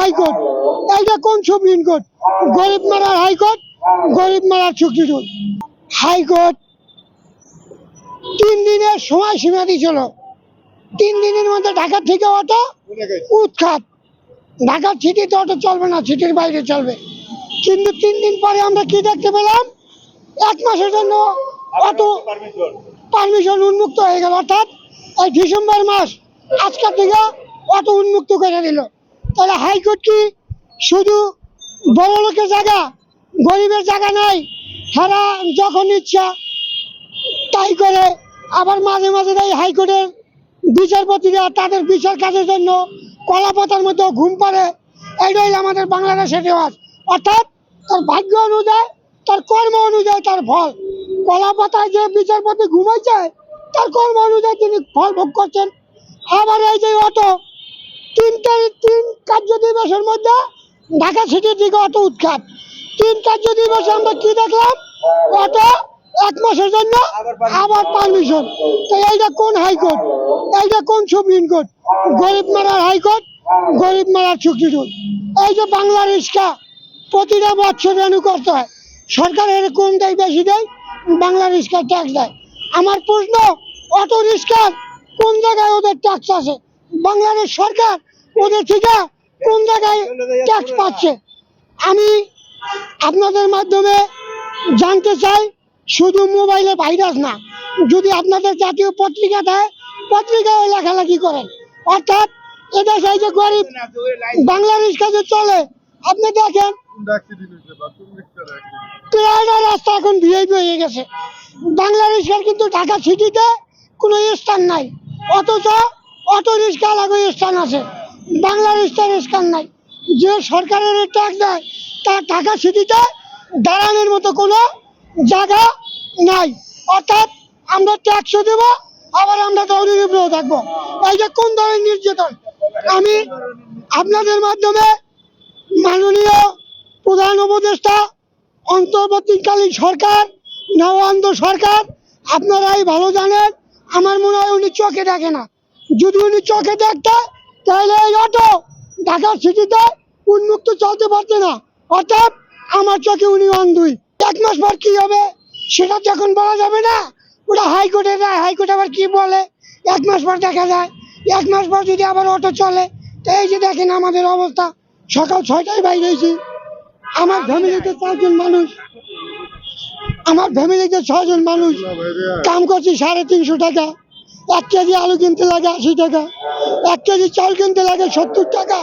High court. এইটা কোন supreme court? গরিব মারার হাইকোর্ট, গরিব মারার হাইকোর্ট তিন দিনের সময় সীমা দিয়েছিল। তিন দিনের মধ্যে থেকে অটো উৎখাত। ঢাকার সিটিতে অটো চলবে না সিটির বাইরে চলবে। কিন্তু তিন দিন পরে আমরা কি দেখতে পেলাম? এক মাসের জন্য অটো পারমিশন উন্মুক্ত হয়ে গেল। অর্থাৎ এই ডিসেম্বর মাস আজকের থেকে অটো উন্মুক্ত করে দিল। তাহলে হাইকোর্ট কি শুধু বড় লোকের জায়গা, গরিবের জায়গা নাই তারা যখন ইচ্ছা তাই করে। আবার মাঝে মাঝে এই হাইকোর্টের বিচারপতিরা তাদের বিচার কাজের জন্য কলা পাতার মধ্যে ঘুম পাড়ে। এইটাই আমাদের বাংলাদেশের রেওয়াজ। অর্থাৎ তার ভাগ্য অনুযায়ী, তার কর্ম অনুযায়ী তার ফল। কলা যে বিচারপতি ঘুমাইছে, তার কর্ম অনুযায়ী তিনি ফল ভোগ করছেন। আবার এই যে অটো তিন তারিখ, তিন কার্য দিবসের মধ্যে ঢাকা সিটির দিকে অটো উৎখাত। তিন কার্য দিবসে আমরা কি দেখলাম? অটো এক মাসের জন্য আবার পারমিশন তো এইটা কোন হাইকোর্ট? এইটা কোন সুপ্রিম কোর্ট? গরিব মারার হাইকোর্ট, গরিব মারার রুল এই যে বাংলা রিক্সা প্রতিটা বছর রেনু করতে হয়। সরকারের কোন দেয় বেশি দেয়? বাংলা রিক্সা ট্যাক্স দেয়। আমার প্রশ্ন, অটো রিক্সার কোন জায়গায় ওদের ট্যাক্স আছে? বাংলাদেশ সরকার ওদের থেকে কোন জায়গায় ট্যাক্স পাচ্ছে? আমি আপনাদের মাধ্যমে জানতে চাই, শুধু মোবাইলে ভাইরাস না, যদি আপনাদের জাতীয় পত্রিকা দেয়, পত্রিকায় লেখালেখি করেন। অর্থাৎ এটা সেই যে গরিব বাংলাদেশ যে চলে, আপনি দেখেন রাস্তা এখন ভিআইপি হয়ে গেছে। বাংলাদেশের কিন্তু ঢাকা সিটিতে কোনো স্থান নাই। অথচ অটো রিক্সা আলাদা স্থান আছে। বাংলা রিক্সার স্থান নাই। যে সরকারের ট্যাক্স দেয়, তার ঢাকা সিটিতে দাঁড়ানোর মতো কোনো জায়গা নাই। অর্থাৎ আমরা ট্যাক্সও দেবো, আবার আমরা দৌড়ির উপরেও থাকব। এই যে কোন ধরনের নির্যাতন? আমি আপনাদের মাধ্যমে মাননীয় প্রধান উপদেষ্টা, অন্তর্বর্তীকালীন সরকার নবান্দ সরকার, আপনারাই ভালো জানেন, আমার মনে হয় উনি চোখে দেখে না। যদি উনি চোখে দেখতে, তাহলে এই অটো ঢাকার সিটিতে উন্মুক্ত চলতে পারছে না। অর্থাৎ আমার চোখে উনি অন্ধুই। এক মাস পর কি হবে, সেটা যখন বলা যাবে না। ওটা হাইকোর্টে যায়, হাইকোর্ট আবার কি বলে? এক মাস পর দেখা যায়। এক মাস পর যদি আবার অটো চলে, তো এই যে দেখেন আমাদের অবস্থা। সকাল ছয়টায় বাইরে হয়েছি। আমার ফ্যামিলিতে চারজন মানুষ। আমার ফ্যামিলিতে ছজন মানুষ। কাম করছি সাড়ে তিনশো টাকা। এক কেজি আলু কিনতে লাগে আশি টাকা এক কেজি চাল কিনতে লাগে সত্তর টাকা।